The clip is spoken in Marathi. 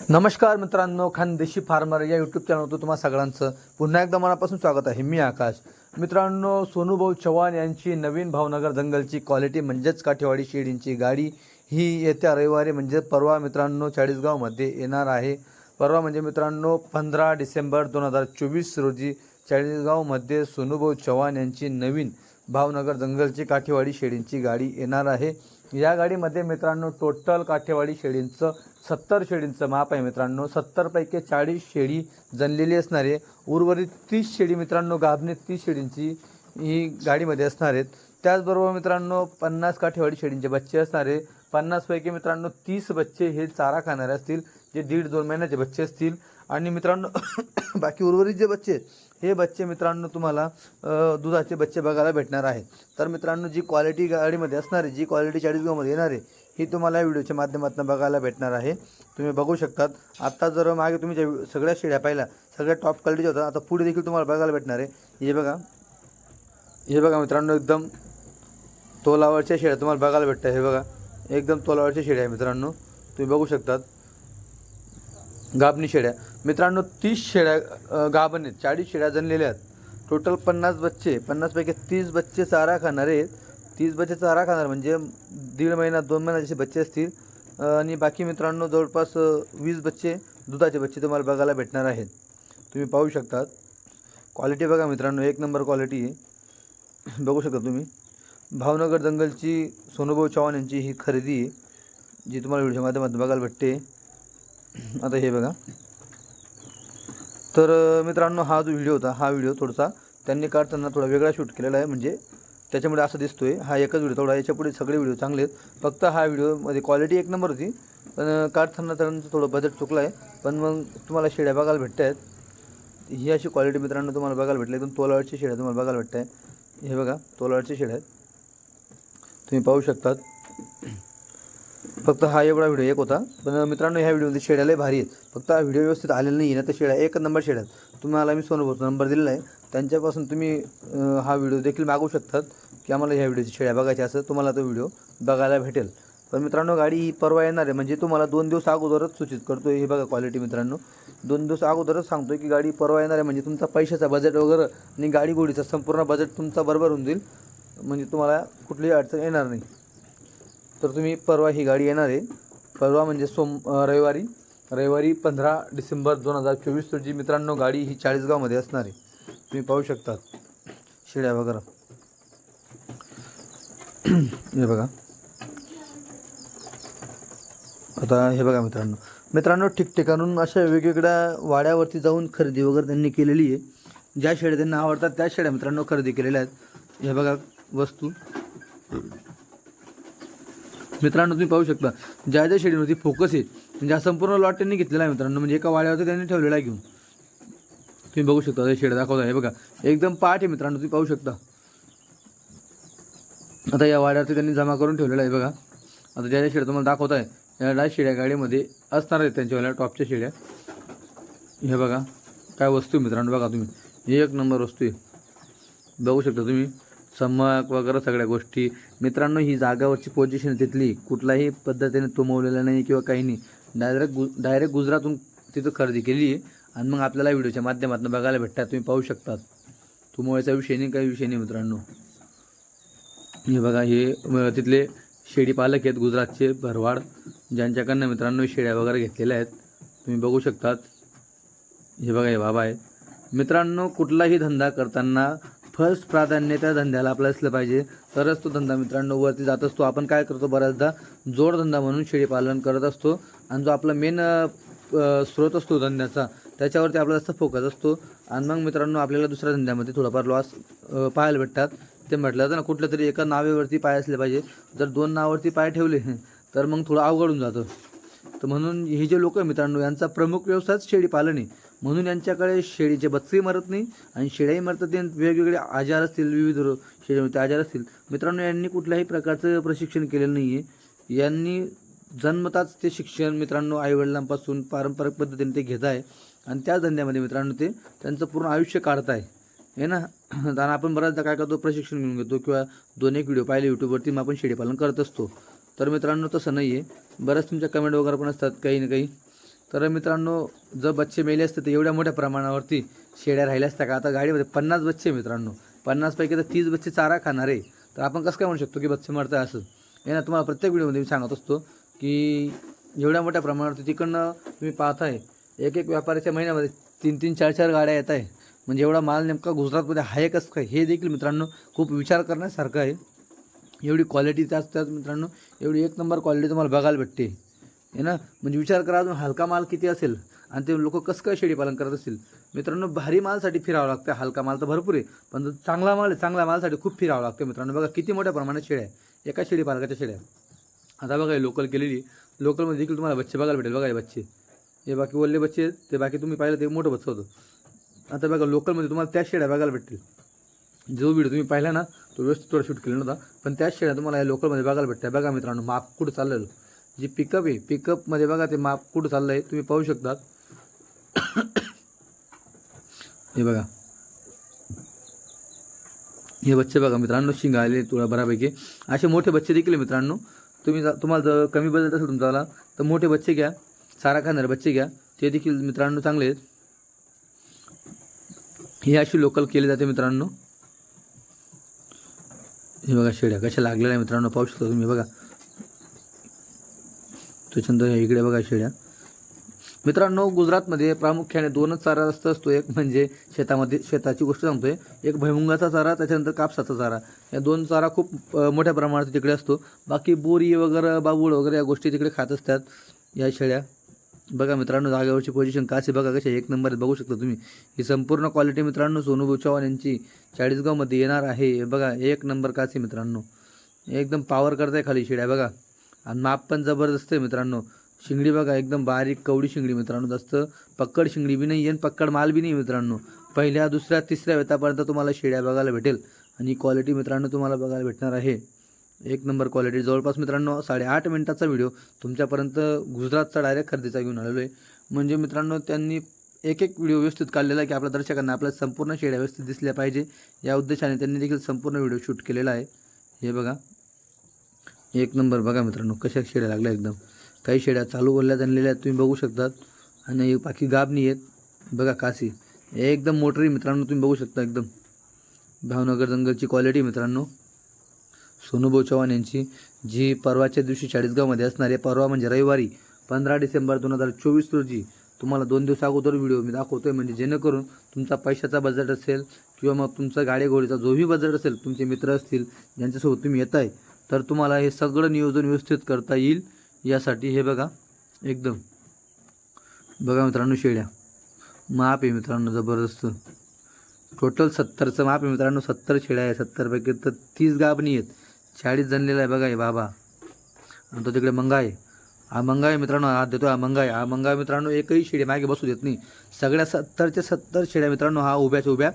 नमस्कार मित्रांनो खानदेशी फार्मर या यूट्यूब चॅनलवर तुम्हा सगळ्यांचं पुन्हा एकदा मनापासून स्वागत आहे. मी आकाश. मित्रांनो सोनूभाऊ चव्हाण यांची नवीन भावनगर जंगलची क्वालिटी म्हणजेच काठेवाडी शेडींची गाडी ही येत्या रविवारी म्हणजे परवा मित्रांनो चाळीसगावमध्ये येणार आहे. परवा म्हणजे मित्रांनो पंधरा डिसेंबर दोन हजार चोवीस रोजी चाळीसगावमध्ये सोनूभाऊ चव्हाण यांची नवीन भावनगर जंगलची काठेवाडी शेडींची गाडी येणार आहे. या गाडीमध्ये मित्रांनो टोटल काठेवाडी शेळींचं सत्तर शेळींचं माप आहे मित्रांनो. सत्तरपैकी चाळीस शेळी जनलेली असणार आहे उर्वरित तीस शेळी मित्रांनो गाभणे तीस शेळींची ही गाडीमध्ये असणार आहेत. त्याचबरोबर मित्रांनो पन्नास काठेवाडी शेळींचे बच्चे असणार आहे पन्नासपैकी मित्रांनो तीस बच्चे हे चारा खाणारे असतील. जे दीड दोन महिन्याचे बच्चे असतील. आणि मित्रांनो बाकी उर्वरित जे बच्चे हे बच्चे मित्रांनो तुम्हाला दुधाचे बच्चे बघायला भेटणार आहे तर मित्रांनो जी क्वालिटी गाडीमध्ये असणार आहे जी क्वालिटी चाळीसगावमध्ये येणार आहे ही तुम्हाला व्हिडिओच्या माध्यमातून बघायला भेटणार आहे. तुम्ही बघू शकतात. आत्ता जर मागे तुम्ही ज्या सगळ्या शेड्या पाहिल्या सगळ्या टॉप क्वालिटीच्या होतात आता पुढे देखील तुम्हाला बघायला भेटणार आहे. हे बघा. हे बघा मित्रांनो एकदम तोलावरच्या शेड्या तुम्हाला बघायला भेटतात. हे बघा एकदम तोलावरच्या शेड्या आहे मित्रांनो. तुम्ही बघू शकतात. गाभणी शेळ्या. मित्रांनो तीस शेळ्या गाभण आहेत. चाळीस शेळ्या जणलेल्या आहेत. टोटल पन्नास बच्चे पन्नासपैकी तीस बच्चे चारा खाणारे आहेत. तीस बच्चे चारा खाणार म्हणजे दीड महिना दोन महिना जसे बच्चे असतील. आणि बाकी मित्रांनो जवळपास वीस बच्चे दुधाचे बच्चे तुम्हाला बघायला भेटणार आहेत. तुम्ही पाहू शकतात. क्वालिटी बघा मित्रांनो एक नंबर क्वालिटी आहे. बघू शकता तुम्ही. भावनगर जंगलची सोनूभाऊ चव्हाण यांची ही खरेदी आहे जी तुम्हाला व्हिडिओच्या माध्यमातून बघायला भेटते. आता हे बघा. तर मित्रांनो हा जो व्हिडिओ होता हा व्हिडिओ थोडासा त्यांनी काढताना थोडा वेगळा शूट केलेला आहे. म्हणजे त्याच्यामुळे असं दिसतो आहे हा एकच व्हिडिओ थोडा याच्यापुढे सगळे व्हिडिओ चांगले आहेत. फक्त हा व्हिडिओमध्ये क्वालिटी एक नंबर होती. पण काढताना त्यांचं थोडं बजेट चुकलं आहे. पण मग तुम्हाला शेड्या बघायला भेटत आहेत ही अशी क्वालिटी मित्रांनो तुम्हाला बघायला भेटली. एकदम तोलावरची शेड्या तुम्हाला बघायला भेटत आहे हे बघा तोलावरची शेड्या आहेत. तुम्ही पाहू शकतात. फक्त हा एवढा व्हिडिओ एक होता. पण मित्रांनो ह्या व्हिडिओमध्ये शेड्या लय भारी आहेत. फक्त हा व्हिडिओ व्यवस्थित आलेला नाही आहे ना तर शेड्या एक नंबर शेड्या आहेत. तुम्हाला मी सोनोभाऊचा नंबर दिलेला आहे. त्यांच्यापासून तुम्ही हा व्हिडिओ देखील मागू शकतात की आम्हाला ह्या व्हिडिओची शेड्या बघायच्या असं तुम्हाला तो व्हिडिओ बघायला भेटेल. पण मित्रांनो गाडी ही परवा येणार आहे. म्हणजे तुम्हाला दोन दिवस अगोदरच सूचित करतो हे बघा क्वालिटी मित्रांनो. दोन दिवस अगोदरच सांगतो की गाडी परवा येणार आहे. म्हणजे तुमचा पैशाचा बजेट वगैरे आणि गाडी गोडीचा संपूर्ण बजेट तुमचा बरोबर होऊन जाईल. म्हणजे तुम्हाला कुठलीही अडचण येणार नाही. तर तुम्ही परवा ही गाडी येणार आहे. परवा म्हणजे सोम रविवारी. रविवारी पंधरा डिसेंबर दोन हजार चोवीस रोजी मित्रांनो गाडी ही चाळीसगावमध्ये असणार आहे. तुम्ही पाहू शकतात. शिड्या वगैरे. हे बघा. आता हे बघा मित्रांनो. मित्रांनो ठिकठिकाणून अशा वेगवेगळ्या वाड्यावरती जाऊन खरेदी वगैरे त्यांनी केलेली आहे. ज्या शेड्या त्यांना आवडतात त्या शेड्या मित्रांनो खरेदी केलेल्या आहेत. हे बघा वस्तू. मित्रांनो तुम्ही पाहू शकता. ज्या ज्या शेडीवरती फोकस आहे. म्हणजे हा संपूर्ण लॉट त्यांनी घेतलेला आहे मित्रांनो. म्हणजे एका वाड्यावरती त्यांनी ठेवलेला आहे घेऊन. तुम्ही बघू शकता हे शेड दाखवता हे बघा एकदम पाठ आहे मित्रांनो तुम्ही पाहू शकता. आता या वाड्यावरती त्यांनी जमा करून ठेवलेला आहे बघा. आता ज्या ज्या शेड तुम्हाला दाखवत आहे या डाय शेड्या गाडीमध्ये असणार आहेत त्यांच्यावाल्या टॉपच्या शेड्या. हे बघा काय वस्तू आहे मित्रांनो बघा तुम्ही. हे एक नंबर वस्तू आहे. बघू शकता तुम्ही. समक वगैरे सगळ्या गोष्टी. मित्रांनो ही जागावरची पोझिशन तिथली कुठल्याही पद्धतीने तुंबवलेलं नाही किंवा काही नाही. डायरेक्ट गु डायरेक्ट गुजरातून तिथं खरेदी केली आहे आणि मग आपल्याला व्हिडिओच्या माध्यमातून बघायला भेटतात. तुम्ही पाहू शकतात. तुमवळ्याचा विषय नाही काही विषय नाही मित्रांनो. हे बघा हे तिथले शेळी पालक आहेत गुजरातचे भरवाड. ज्यांच्याकडनं मित्रांनो शेड्या वगैरे घेतलेल्या आहेत. तुम्ही बघू शकतात. हे बघा हे बाबा आहे मित्रांनो कुठलाही धंदा करताना फर्स्ट प्राधान्य त्या धंद्याला आपलं असलं पाहिजे. तरच तो धंदा मित्रांनो वरती जात असतो. आपण काय करतो? बऱ्याचदा जोडधंदा म्हणून शेळीपालन करत असतो. आणि जो आपला मेन स्रोत असतो धंद्याचा त्याच्यावरती आपला जास्त फोकस असतो. आणि मग मित्रांनो आपल्याला दुसऱ्या धंद्यामध्ये थोडाफार लॉस पाहायला भेटतात. ते म्हटलं जातं ना कुठल्या तरी एका नावेवरती पाय असले पाहिजे. जर दोन नावावरती पाय ठेवले तर मग थोडं अवघडून जातं. तर म्हणून हे जे लोक आहे मित्रांनो यांचा प्रमुख व्यवसायच शेळीपालन आहे. म्हणून यांच्याकडे शेळीचे बच्चेही मरत नाही आणि शेळ्याही मरतात ते वेगवेगळे आजार असतील विविध रो- शेळीमध्ये आजार असतील. मित्रांनो यांनी कुठल्याही प्रकारचं प्रशिक्षण केलेलं नाही आहे यांनी जन्मताच ते शिक्षण मित्रांनो आईवडिलांपासून पारंपरिक पद्धतीने ते घेत आहे. आणि त्या धंद्यामध्ये मित्रांनो ते त्यांचं पूर्ण आयुष्य काढत आहे. हे ना? आणि आपण बऱ्याचदा काय करतो? प्रशिक्षण घेऊन घेतो किंवा दोन एक व्हिडिओ पाहिले यूट्यूबवरती मग आपण शेळीपालन करत असतो. तर मित्रांनो तसं नाही आहे बऱ्याच तुमच्या कमेंट वगैरे पण असतात काही ना काही. तर मित्रांनो जर बच्चे मेले असते तर एवढ्या मोठ्या प्रमाणावरती शेड्या राहिल्या असत्या का? आता गाडीमध्ये पन्नास बच्चे मित्रांनो. पन्नासपैकी तर तीस बच्चे चारा खाणार. आहे तर आपण कसं काय म्हणू शकतो की बच्चे मरत आहे असं? हे ना तुम्हाला प्रत्येक व्हिडिओमध्ये मी सांगत असतो की एवढ्या मोठ्या प्रमाणावरती तिकडनं तुम्ही पाहताय एक एक व्यापाऱ्याच्या महिन्यामध्ये तीन तीन चार चार गाड्या येत आहे म्हणजे एवढा माल नेमका गुजरातमध्ये आहे कसं काय? हे देखील मित्रांनो खूप विचार करण्यासारखं आहे. एवढी क्वालिटी त्याच त्याच मित्रांनो एवढी एक नंबर क्वालिटी तुम्हाला बघायला भेटते. आहे ना? म्हणजे विचार करा अजून हलका माल किती असेल आणि ते लोक कसं काय शेळीपालन करत असतील? मित्रांनो भारी मालसाठी फिरावं लागतं हलका माल तर भरपूर आहे पण चांगला माल आहे चांगला मालसाठी खूप फिरावं लागतं मित्रांनो. बघा किती मोठ्या प्रमाणात शेळ्या आहे एका शेळीपालकाच्या शेळ्या आता बघा लोकल केलेली लोकलमध्ये देखील तुम्हाला बच्चे बघायला भेटेल. बघा हे बच्चे. हे बाकी ओल्ले बच्चे ते बाकी तुम्ही पाहिलं ते मोठं बच्चं होतं. आता बघा लोकलमध्ये तुम्हाला त्याच शेळ्या बघायला भेटतील. जो व्हिडिओ तुम्ही पाहिला ना तो व्यवस्थित थोडा शूट केला नव्हता पण त्याच शेळ्या तुम्हाला या लोकलमध्ये बघायला भेटत्या बघा मित्रांनो माप कुठं चाललेलं? जी पिकअप आहे पिकअपमध्ये बघा ते माप कुठं चाललं आहे तुम्ही पाहू शकतात हे बघा. हे बच्चे बघा मित्रांनो शिंग आले तुला बऱ्यापैकी. असे मोठे बच्चे देखील आहे मित्रांनो. तुम्ही तुम्हाला जर कमी बजेट असेल तुमचा तर मोठे बच्चे घ्या. सारा खाणारे बच्चे घ्या. ते देखील मित्रांनो चांगले आहेत. हे अशी लोकल केली जाते मित्रांनो. हे बघा शेड्या कशा लागलेल्या आहे मित्रांनो पाहू शकता तुम्ही. बघा. त्याच्यानंतर ह्या इकडे बघा शेळ्या मित्रांनो गुजरातमध्ये प्रामुख्याने दोनच चारा जास्त असतो. एक म्हणजे शेतामध्ये शेताची गोष्ट सांगतोय. एक भैमुंगाचा चारा त्याच्यानंतर कापसाचा चारा. या दोन चारा खूप मोठ्या प्रमाणात तिकडे असतो. बाकी बोरी वगैरे बाबूळ वगैरे या गोष्टी तिकडे खात असतात या शेळ्या बघा मित्रांनो जागेवरची पोझिशन कासे बघा कशा एक नंबर बघू शकता तुम्ही. ही संपूर्ण क्वालिटी मित्रांनो सोनू चव्हाण यांची चाळीसगावमध्ये येणार आहे. हे बघा एक नंबर कासे मित्रांनो. एकदम पावर करताय खाली शेळ्या बघा. आणि माप पण जबरदस्त आहे मित्रांनो. शिंगडी बघा एकदम बारीक कवडी शिंगडी मित्रांनो जास्त पक्कड शिंगडी बी नाही आणि पक्कड माल बी नाही मित्रांनो. पहिल्या दुसऱ्या तिसऱ्या वेतापर्यंत तुम्हाला शेड्या बघायला भेटेल. आणि क्वालिटी मित्रांनो तुम्हाला बघायला भेटणार आहे. एक नंबर क्वालिटी जवळपास मित्रांनो साडेआठ मिनटाचा व्हिडिओ तुमच्यापर्यंत गुजरातचा डायरेक्ट खरेदीचा घेऊन आलेलो आहे. म्हणजे मित्रांनो त्यांनी एक एक व्हिडिओ व्यवस्थित काढलेला आहे की आपल्या दर्शकांना आपल्या संपूर्ण शेड्या व्यवस्थित दिसल्या पाहिजे. या उद्देशाने त्यांनी देखील संपूर्ण व्हिडिओ शूट केलेला आहे. हे बघा. एक नंबर बघा मित्रांनो कशा शेड्या लागल्या एकदम. काही शेड्या चालू बोलल्या आणलेल्या आहेत तुम्ही बघू शकतात. आणि बाकी गाबणी आहेत. बघा कासी. एकदम मोटरी मित्रांनो तुम्ही बघू शकता एकदम. भावनगर जंगलची क्वालिटी मित्रांनो. सोनूभाऊ चव्हाण यांची जी परवाच्या दिवशी चाळीसगावमध्ये असणार आहे. परवा म्हणजे रविवारी पंधरा डिसेंबर दोन हजार चोवीस रोजी. तुम्हाला दोन दिवस अगोदर व्हिडिओ मी दाखवतोय. म्हणजे जेणेकरून तुमचा पैशाचा बजेट असेल किंवा मग तुमचा गाडीघोडीचा जोही बजेट असेल तुमचे मित्र असतील ज्यांच्यासोबत तुम्ही येत आहे तर तुम्हाला हे सगळं नियोजन व्यवस्थित करता येईल. यासाठी हे बघा एकदम. बघा मित्रांनो शेळ्या. माप आहे मित्रांनो जबरदस्त. टोटल सत्तरचं माप आहे मित्रांनो सत्तर शेळ्या आहे सत्तरपैकी तर तीस गाभणी आहेत. चाळीस जणलेला आहे बघा हे बाबा. आणि तो तिकडे मंगा आहे. हा मंगा आहे मित्रांनो हा देतो हा मंगा आहे. हा मंगा मित्रांनो एकही शेळी मागे बसू देत नाही. सगळ्या सत्तरच्या सत्तर शेळ्या मित्रांनो हा उभ्याच्या उभ्या